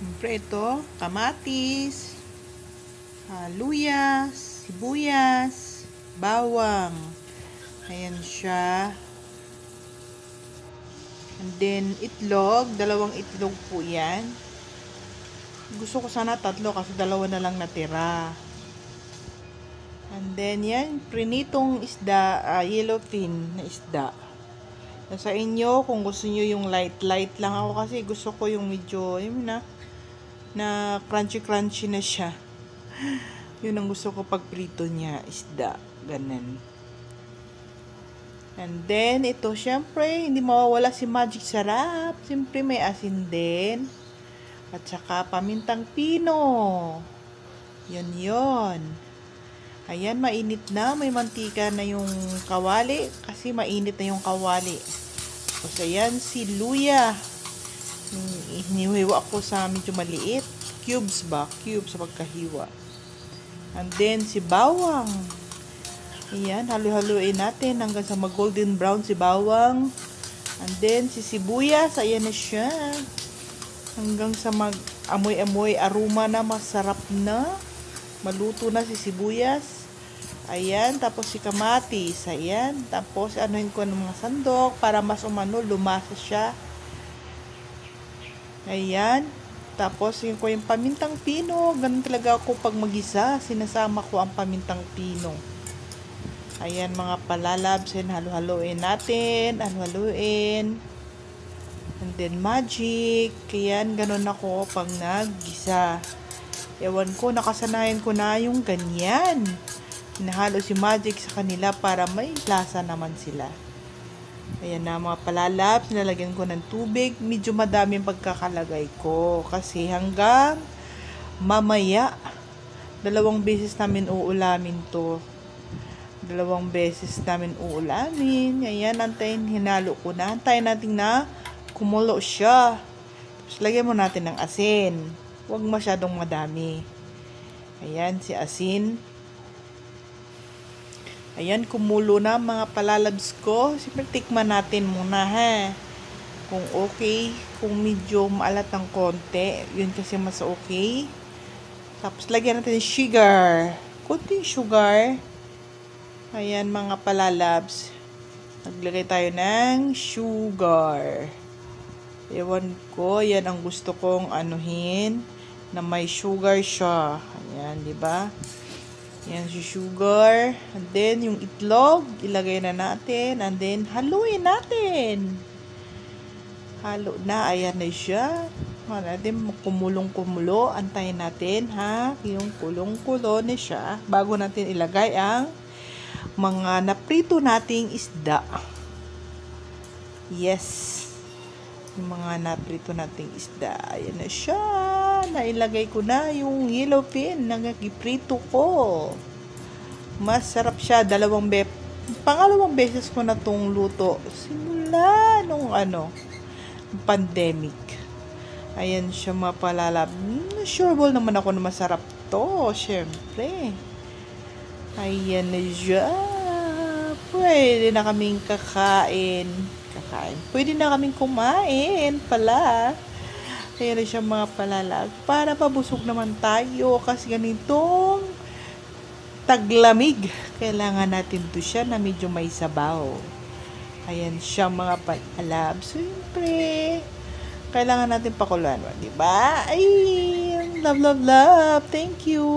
Siyempre ito, kamatis, haluyas, sibuyas, bawang. Ayan siya. And then, itlog. Dalawang itlog po yan. Gusto ko sana tatlo kasi dalawa na lang natira. And then, yan, prinitong isda, ah, yellowfin na isda. Nasa inyo, kung gusto nyo yung light-light lang ako kasi gusto ko yung medyo, yun na, na crunchy-crunchy na siya. Yun ang gusto ko pag prito niya, isda. Ganun. And then, ito, syempre, hindi mawawala si Magic Sarap. Siyempre, may asin din. At saka, pamintang pino. Yun, yun. Ayan, mainit na. May mantika na yung kawali. Kasi mainit na yung kawali. Tapos, ayan, si luya. Hinihiwa ko sa medyo maliit. Cubes ba? Cubes sa pagkahiwa. And then, si bawang. Ayan, halu-haluin natin hanggang sa mag-golden brown si bawang. And then, si sibuyas. Ayan na siya. Hanggang sa mag-amoy-amoy aroma na masarap na. Maluto na si sibuyas. Ayan, tapos si kamatis. Ayan, tapos anuhin ko ng mga sandok para mas umano lumasa siya. Ayan, tapos yung ko yung pamintang pino. Ganun talaga ako pag magisa. Sinasama ko ang pamintang pino. Ayan mga palalabs. And halo-haloin natin. Halo-haloin. And then magic. Ayan, ganun ako pag naggisa. Ewan ko, nakasanayan ko na yung ganyan. Nahalo si Magic sa kanila para may lasa naman sila. Ayan na mga palalabs, nilagyan ko ng tubig. Medyo madami ang pagkakalagay ko. Kasi hanggang mamaya, dalawang beses namin uulamin to. Dalawang beses namin uulamin. Ayan, antayin, hinalo ko na. Antayin natin na kumulo siya. Tapos lagyan mo natin ng asin. Huwag masyadong madami. Ayan, si asin. Ayan, kumulo na mga palalabs ko. Siyempre, tikman natin muna ha. Kung okay, kung medyo maalat ng konti, yun kasi mas okay. Tapos, lagyan natin sugar. Kunting sugar. Ayan, mga palalabs. Naglagay tayo ng sugar. Ewan ko, yan ang gusto kong anuhin na may sugar siya. Ayan, di ba? Yan si sugar. And then, yung itlog, ilagay na natin. And then, haluin natin. Halo na. Ayan na siya. Ano natin, kumulong-kumulo. Antayin natin, ha? Yung kulong-kulo na siya. Bago natin ilagay ang mga naprito nating isda. Yes. Yung mga naprito nating isda. Ayan na siya. Nailagay ko na yung yellowfin na giprito ko. Masarap siya. Dalawang be pangalawang beses ko na tong luto. Simula nung ano, pandemic. Ayan siya mga palalab. Mm, Sure ball naman ako na masarap to. Siyempre. Ayan na siya. Pwede na kaming kakain. Kakain. Pwede na kaming kumain pala. Ayan na siya mga palalag. Para pabusog naman tayo. Kasi ganitong taglamig. Kailangan natin to siya na medyo may sabaw. Ayan siya mga palalab. Siyempre, kailangan natin pakuluan. Di ba? Ay, love, love, love. Thank you.